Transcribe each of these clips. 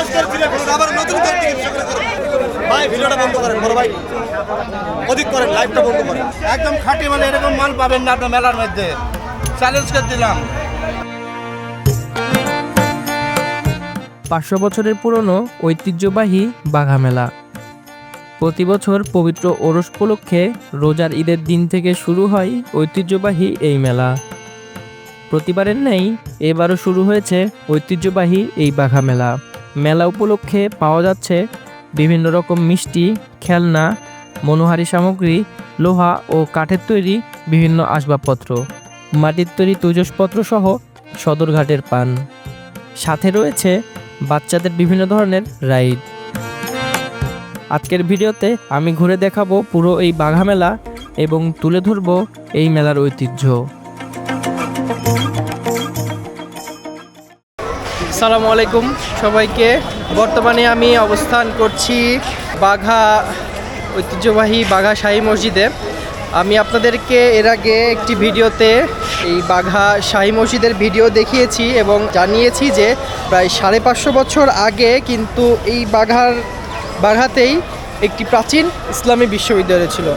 কাজ করছি না আবার নতুন করে চিকিৎসা করে করব। ভাই ভিডিওটা বন্ধ করেন বড় ভাই। অধিক করেন লাইভটা বন্ধ করেন। একদম খাঁটি মানে এরকম মাল পাবেন না আপনার মেলার মধ্যে। চ্যালেঞ্জ করে দিলাম। পাঁচশো বছরের পুরনো ঐতিহ্যবাহী বাঘা মেলা। প্রতি বছর পবিত্র ওরস উপলক্ষে রোজার ঈদের দিন থেকে শুরু হয় ঐতিহ্যবাহী এই মেলা। প্রতিবারের নেই এবারও শুরু হয়েছে ঐতিহ্যবাহী এই বাঘা মেলা। মেলা উপলক্ষে পাওয়া যাচ্ছে বিভিন্ন রকম মিষ্টি, খেলনা, মনোহারী সামগ্রী, লোহা ও কাঠের তৈরি বিভিন্ন আসবাবপত্র, মাটির তৈরি তৈজসপত্র সহ সদরঘাটের পান। সাথে রয়েছে বাচ্চাদের বিভিন্ন ধরনের রাইড। আজকের ভিডিওতে আমি ঘুরে দেখাবো পুরো এই বাঘা মেলা এবং তুলে ধরবো এই মেলার ঐতিহ্য। সালামু আলাইকুম সবাইকে। বর্তমানে আমি অবস্থান করছি বাঘা ঐতিহ্যবাহী বাঘা শাহী মসজিদে। আমি আপনাদেরকে এর আগে একটি ভিডিওতে এই বাঘা শাহী মসজিদের ভিডিও দেখিয়েছি এবং জানিয়েছি যে প্রায় সাড়ে পাঁচশো বছর আগে কিন্তু এই বাঘার বাঘাতেই একটি প্রাচীন ইসলামী বিশ্ববিদ্যালয় ছিল।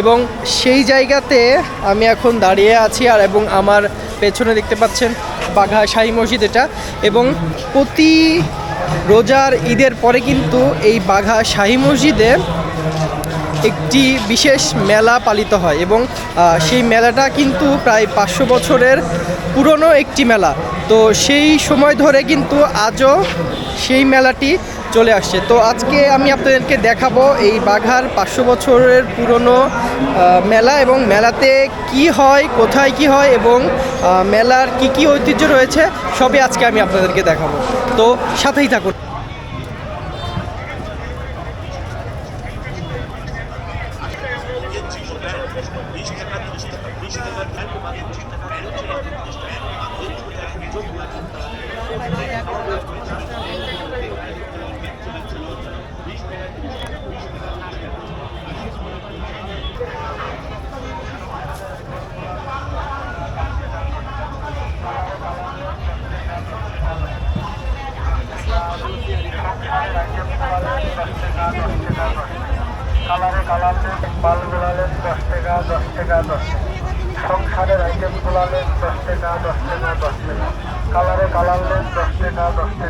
এবং সেই জায়গাতে আমি এখন দাঁড়িয়ে আছি আর এবং আমার পেছনে দেখতে পাচ্ছেন বাঘা শাহী মসজিদ এটা। এবং প্রতি রোজার ঈদের পরে কিন্তু এই বাঘা শাহী মসজিদে একটি বিশেষ মেলা পালিত হয় এবং সেই মেলাটা কিন্তু প্রায় পাঁচশো বছরের পুরনো একটি মেলা। তো সেই সময় ধরে কিন্তু আজও সেই মেলাটি চলে আসছে। তো আজকে আমি আপনাদেরকে দেখাবো এই বাঘার পাঁচশো বছরের পুরনো মেলা এবং মেলাতে কি হয়, কোথায় কি হয় এবং মেলার কি কি ঐতিহ্য রয়েছে, সবই আজকে আমি আপনাদেরকে দেখাবো। তো সাথেই থাকুন।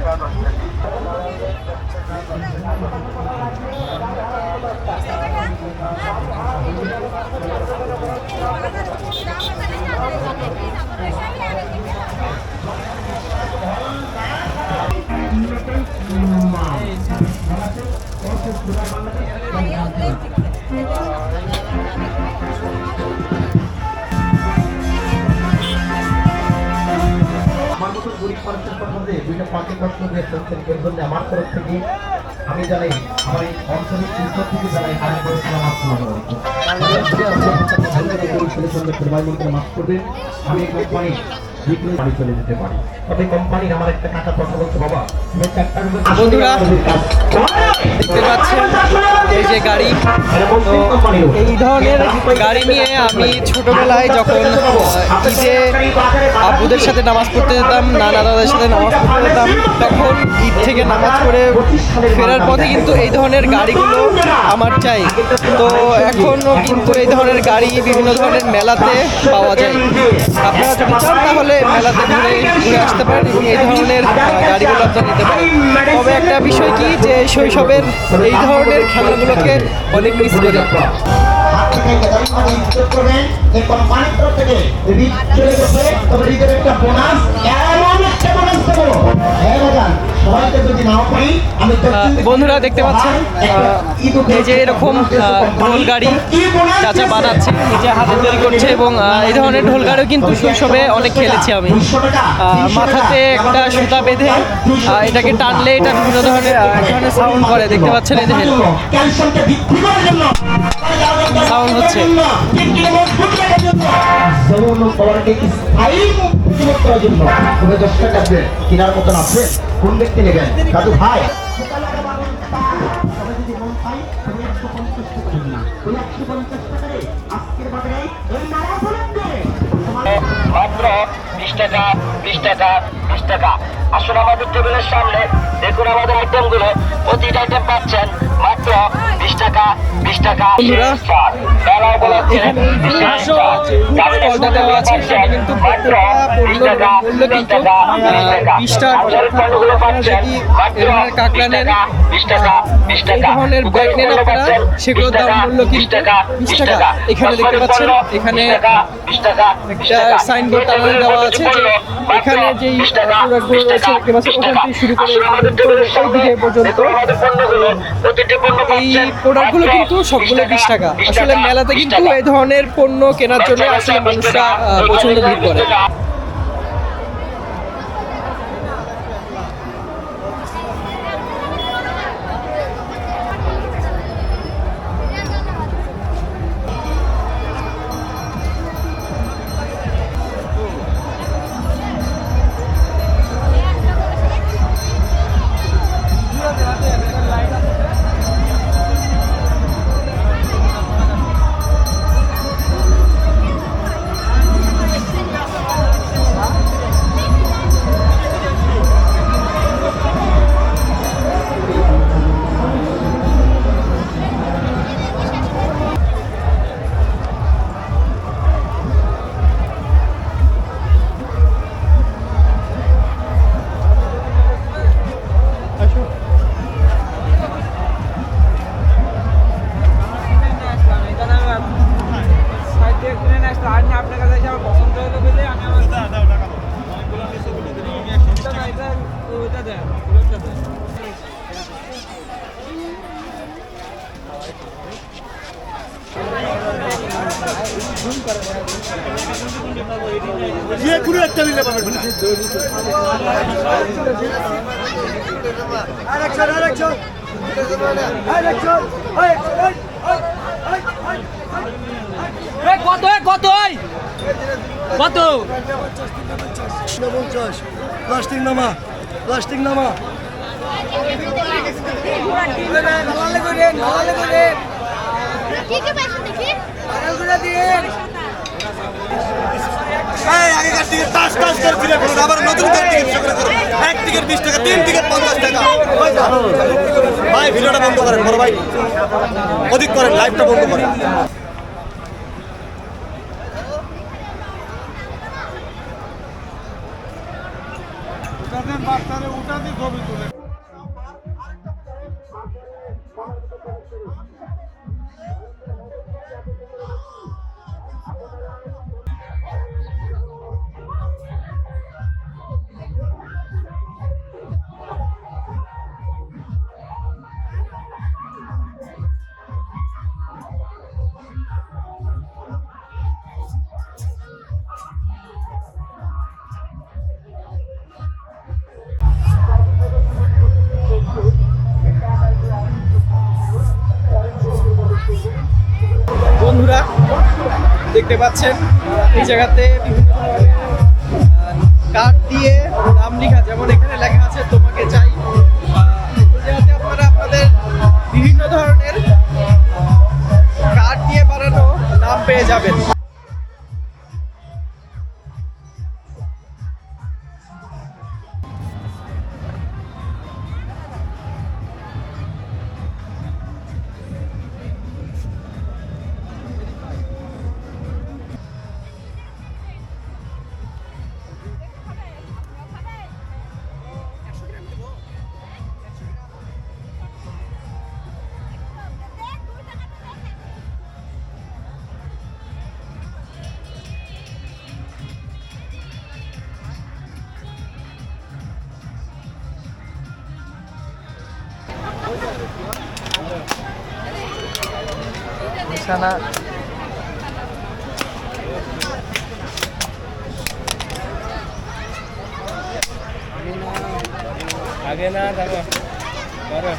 Thank you. আমার গরিব মানুষের কথা দুইটা পাখি কষ্ট দিয়ে চলছেন এর জন্য আমার তরফ থেকে আমি জানাই আমার এই অঞ্চলের কৃষক থেকে জানাই আমি করেছিলাম মাফ করবেন আমি এই কোম্পানি বিক্রি বাড়ি চলে যেতে পারি তবে কোম্পানির আমার একটা টাকা কথা বলছে বাবা তুমি চারটার মধ্যে বন্ধুরা, দেখতে পাচ্ছেন এই যে গাড়ি তো এই ধরনের গাড়ি নিয়ে আমি ছোটবেলায় যখন ঈদে আব্বুদের সাথে নামাজ পড়তে যেতাম নানা দাদাদের সাথে নামাজ পড়তে যেতাম, তখন ঈদ থেকে নামাজ পড়ে ফেরার পথে কিন্তু এই ধরনের গাড়িগুলো আমার চাই। তো এখনও কিন্তু এই ধরনের গাড়ি বিভিন্ন ধরনের মেলাতে পাওয়া যায়। আপনারা যদি চান তাহলে মেলাতে ঘুরে ঘুরে আসতে পারেন এবং এই ধরনের গাড়িগুলো আপনারা নিতে পারেন। তবে একটা বিষয় কি যে শৈশবের এই ধরনের খেলাগুলোকে অনেক মিস করি। করবেন এই কোম্পানির তরফ থেকে রিট চলে গেছে তবে রিটের একটা বোনাস এমন একটা বোনাস দেবো হ্যাঁ বাজান সবাইকে যদি নাও পাই আমি তো আহ, বন্ধুরা দেখতে পাচ্ছেন এই যে এরকম ঢোল গাড়ি চাচা বানাচ্ছে নিজে হাতে তৈরি করছে এবং এই ধরনের ঢোল গাড়িও কিন্তু শৈশবে অনেক খেলেছি আমি মাথাতে একটা সুতা বেঁধে এটাকে টানলে এটা বিভিন্ন ধরনের ধরনের সাউন্ড করে দেখতে পাচ্ছেন এই যে কেনার মতন আছে কোন ব্যক্তি নেবেন? দাদু ভাই। মাত্র বিশ টাকা বিশ টাকা বিশ টাকা আসুন আমাদের টেবিলের সামনে দেখুন আমাদের আইটেমগুলো। প্রতিটা গাড়ির স্টলটা দেওয়া আছে, সেটা কিন্তু টাকা, কিন্তু, বিশ কাঁকড়া নেন, এই ধরনের ব্যাগ নেন আপনারা, সেগুলোর দাম মূল্য কিন্তু বিশ টাকা। এখানে দেখতে পাচ্ছেন, এখানে একটা সাইনবোর্ড টানানো দেওয়া আছে যে এখানে যেই টাকা, প্রোডাক্টগুলো রয়েছে দেখতে পাচ্ছেন ওখান থেকে শুরু করে দিকে পর্যন্ত এই পাচ্ছেন। মাত্র কিন্তু সবগুলো বিশ টাকা আসলে মেলাতে কিন্তু এই ধরনের পণ্য কেনার জন্য আসলে মানুষরা প্রচণ্ড ভিড় করে। যে কোনো একটা নিলে কত কত কত প্লাস্টিক নামা প্লাস্টিক নামা কি কি পাইছেন দেখি এই ফিরে ফেলুন আবার নতুন করে টিকিট সংগ্রহ করুন এক টিকিট বিশ টাকা তিন টিকিট পঞ্চাশ টাকা। ভাই ভিডিওটা বন্ধ করেন বড় ভাই। অধিক করেন লাইভটা বন্ধ করেন। দেখতে পাচ্ছেন। এই জায়গাতে বিভিন্ন কার্ড দিয়ে নাম লেখা, যেমন এখানে লেখা আছে, তোমাকে চাই। জায়গাতে আপনারা আপনাদের বিভিন্ন ধরনের কার্ড দিয়ে বানানো নাম পেয়ে যাবেন। sana आगे ना करो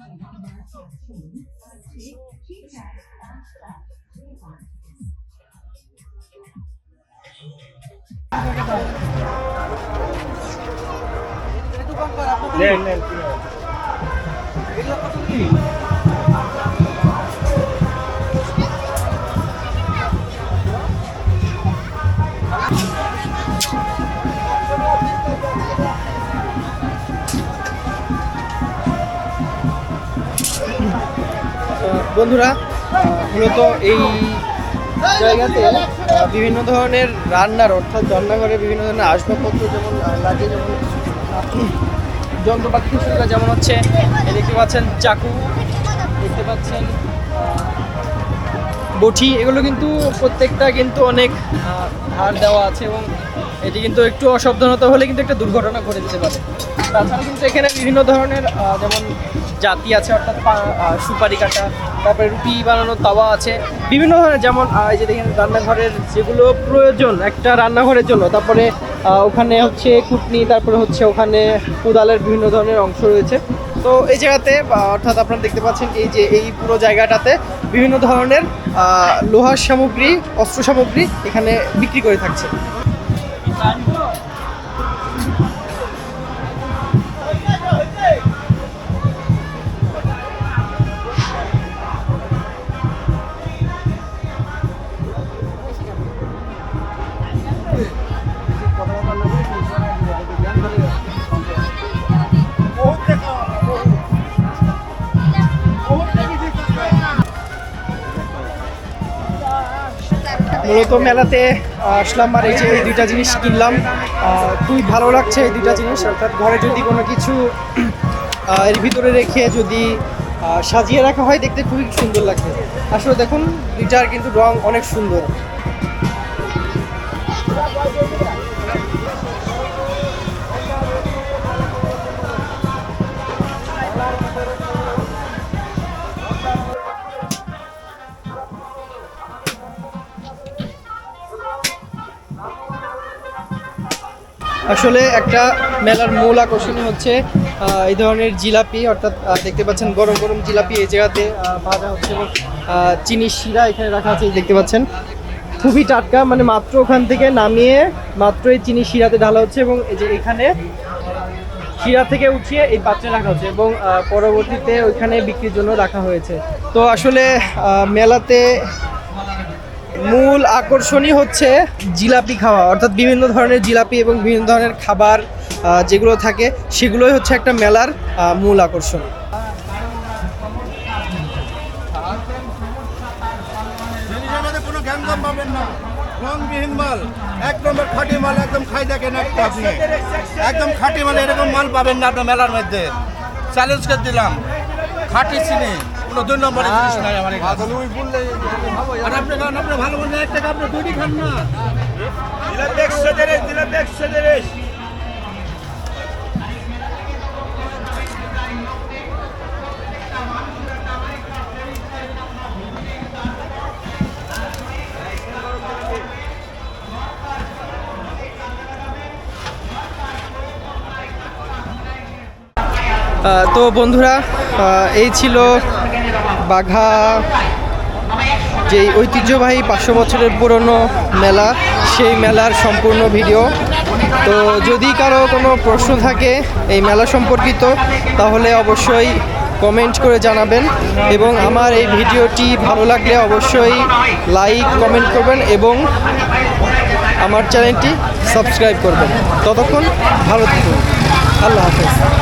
আগে না দাঁড়া দাঁড়া আহ, বন্ধুরা, মূলত এই জায়গাতে বিভিন্ন ধরনের রান্নার, অর্থাৎ রান্নাঘরে বিভিন্ন ধরনের আসবাবপত্র যেমন লাগে যেমন, যন্ত্রপাতি যেমন হচ্ছে দেখতে পাচ্ছেন চাকু, দেখতে পাচ্ছেন বটি এগুলো কিন্তু প্রত্যেকটা কিন্তু অনেক ধার দেওয়া আছে এবং এটি কিন্তু একটু অসাবধানতা হলে কিন্তু একটা দুর্ঘটনা ঘটে যেতে পারে। তাছাড়া কিন্তু এখানে বিভিন্ন ধরনের যেমন জাতি আছে, অর্থাৎ সুপারি কাটা, তারপরে রুটি বানানোর তাওয়া আছে, বিভিন্ন ধরনের যেমন এই যে দেখেন রান্নাঘরের যেগুলো প্রয়োজন, একটা রান্নাঘরের জন্য, তারপরে ওখানে হচ্ছে কুটনি, তারপরে হচ্ছে ওখানে কোদালের বিভিন্ন ধরনের অংশ রয়েছে। তো এই জায়গাতে অর্থাৎ আপনারা দেখতে পাচ্ছেন এই যে এই পুরো জায়গাটাতে বিভিন্ন ধরনের লোহার সামগ্রী, অস্ত্র সামগ্রী এখানে বিক্রি করে থাকছে। মূলত মেলাতে আসলাম আর এই যে এই দুইটা জিনিস কিনলাম। খুবই ভালো লাগছে এই দুইটা জিনিস। অর্থাৎ ঘরে যদি কোনো কিছু এর ভিতরে রেখে যদি সাজিয়ে রাখা হয়, দেখতে খুবই সুন্দর লাগছে। আসলে দেখুন, দুইটার কিন্তু রং অনেক সুন্দর। আসলে একটা মেলার মূল আকর্ষণই হচ্ছে এই ধরনের জিলাপি, অর্থাৎ দেখতে পাচ্ছেন গরম গরম জিলাপি এই জায়গাতে ভাজা হচ্ছে এবং চিনির শিরা এখানে রাখা আছে দেখতে পাচ্ছেন। খুবই টাটকা মানে মাত্র ওখান থেকে নামিয়ে মাত্র এই চিনি শিরাতে ঢালা হচ্ছে এবং এই যে এখানে শিরা থেকে উঠিয়ে এই পাত্রে রাখা হচ্ছে এবং পরবর্তীতে ওইখানে বিক্রির জন্য রাখা হয়েছে। তো আসলে মেলাতে মূল আকর্ষণই হচ্ছে জিলাপি খাওয়া, অর্থাৎ বিভিন্ন ধরনের জিলাপি এবং বিভিন্ন ধরনের খাবার যেগুলো থাকে, সেগুলোই হচ্ছে একটা মেলার মূল আকর্ষণ। মাল, এক নম্বর খাঁটি মাল একদম খাই একদম খাঁটি মাল এরকম মাল পাবেন না মেলার মধ্যে। চ্যালেঞ্জ করে দিলাম। খাঁটি চিনি। কোনো দুই নম্বরের জিনিস নাই আমার এখানে। আর আপনি খান আপনি ভালো মন্দ এক টাকা আপনি দুইটি খান না। আহ, তো বন্ধুরা এই ছিল বাঘা, যেই ঐতিহ্যবাহী পাঁচশো বছরের পুরনো মেলা, সেই মেলার সম্পূর্ণ ভিডিও। তো যদি কারও কোনো প্রশ্ন থাকে এই মেলা সম্পর্কিত, তাহলে অবশ্যই কমেন্ট করে জানাবেন এবং আমার এই ভিডিওটি ভালো লাগলে অবশ্যই লাইক, কমেন্ট করবেন এবং আমার চ্যানেলটি সাবস্ক্রাইব করবেন। ততক্ষণ ভালো থাকুন। আল্লাহ হাফেজ।